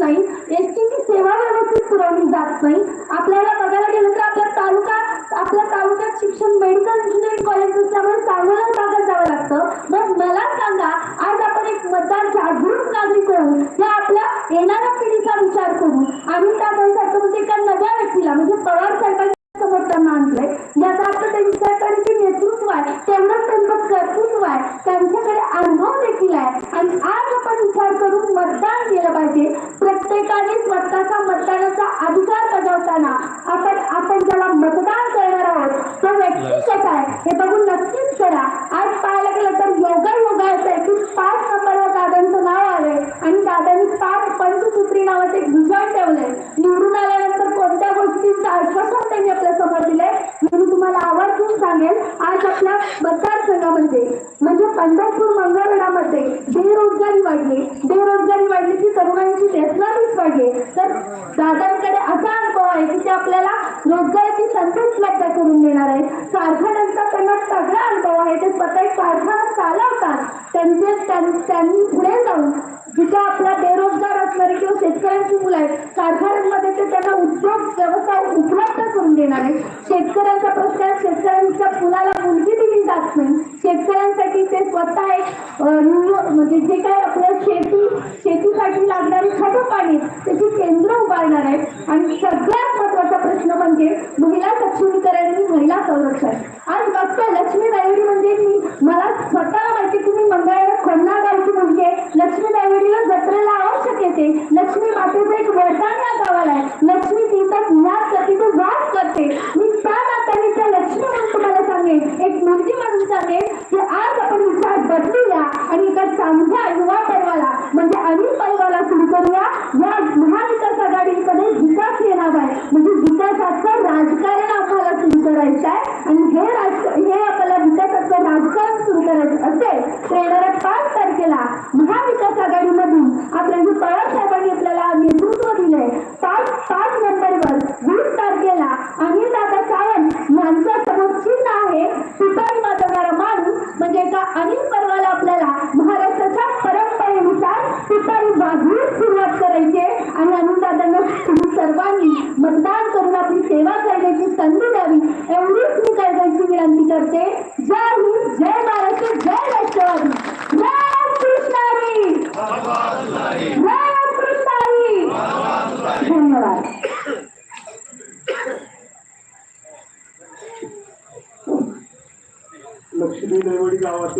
नाही. एसटीची सेवा व्यवस्थित पुरवली जात नाही. आपल्याला बघायला गेलं तर आपल्या तालुका आपल्या तालुक्यात शिक्षण मेडिकल इंजिनिअरिंग कॉलेज असल्यामुळे सांगोला भागात जावं लागतं. मग मला सांगा आज आपण एक मतदार जागरूक नागरिक होऊन या आपल्या येणाऱ्या पिढीचा विचार करू आम्ही त्या सारखं म्हणजे एका नव्या व्यक्तीला म्हणजे पवार साहेबांच्या समोर त्यांना आणलंय. याचा अर्थ त्यांच्याकडे नेतृत्व आहे तेवढंच त्यांचं कर्तृत्व आहे. त्यांच्याकडे अनुभव देखील आहे. मतदान केलं पाहिजे. प्रत्येकाने स्वतःचा मतदानाचा अधिकार बजावताना आपण आपण ज्याला मतदान करणार आहोत तो व्यक्ती कसा आहे? हे बघून पंढरपूर मंगळवेढामध्ये बेरोजगारी वाढली. बेरोजगारी वाढली की तरुणांची बेसलारीच वाढली. तर दादांकडे असा अनुभव आहे की ते आपल्याला रोजगाराची संधी उपलब्ध करून देणार आहे कारखान्यांचा त्यांना सगळा अनुभव आहे. ते स्वतः एक कारखाना चालवतात. त्यांचे त्यांनी पुढे जाऊन जिथे आपल्या बेरोजगार असणारे किंवा शेतकऱ्यांची मुलं आहेत कारखान्यांमध्ये ते त्यांना उद्योग व्यवसाय उपलब्ध करून देणार आहे शेतकऱ्यांचा प्रश्न शेतकऱ्यांच्या मुलाला मुलगी दिली जात नाही. शेतकऱ्यांसाठी ते स्वतः एक म्हणजे जे काय आपल्या शेती शेतीसाठी लागणारी खतं पाणी त्याची केंद्र उभारणार आहेत. आणि सगळ्यात महत्त्वाचा प्रश्न म्हणजे महिला सक्षमीकरण आणि महिला संरक्षण. आज बघतोय लक्ष्मी रायवडी म्हणजे मी. मला स्वतःला माहिती की मंगळ मंगळवार खन्ना गावची म्हणजे लक्ष्मी रायवडीला जत्रेला आवश्यक येते लक्ष्मी मातेचं एक वरदान या गावाला आहे. लक्ष्मी तिचा नियास करते वास करते. मी त्या नात्याने त्या लक्ष्मी म्हणून एक मुलगी म्हणून सांगेन की आज आपण विचार बदलूया आणि एका चांगल्या युवा पर्वाला म्हणजे अनिल पर्वाला सुरू करूया. या महाविकास आघाडीकडे विकास येणार आहे. म्हणजे विकासाचं राजकारण आम्हाला सुरू करायचं आहे. आणि हे राज हे आपल्याला विकासाचं राजकारण सुरू करायचं असेल तर येणाऱ्या पाच तारखेला महाविकास आघाडीमधून आपल्या जे पवार साहेबांनी आपल्याला नेतृत्व दिलंय पाच पाच नंबरवर वीस तारखेला अनिल दादा आहे. तुतारी वाजवणारा माणूस म्हणजे एका अनिल पर्वाला आपल्याला महाराष्ट्राच्या परंपरेनुसार तुतारी वाजवून सुरुवात करायची आणि अनिलदादांना तुम्ही सर्वांनी मतदान करून आपली सेवा करण्याची संधी द्यावी. एवढीच मी कायद्याची विनंती करते. देवडी गावातील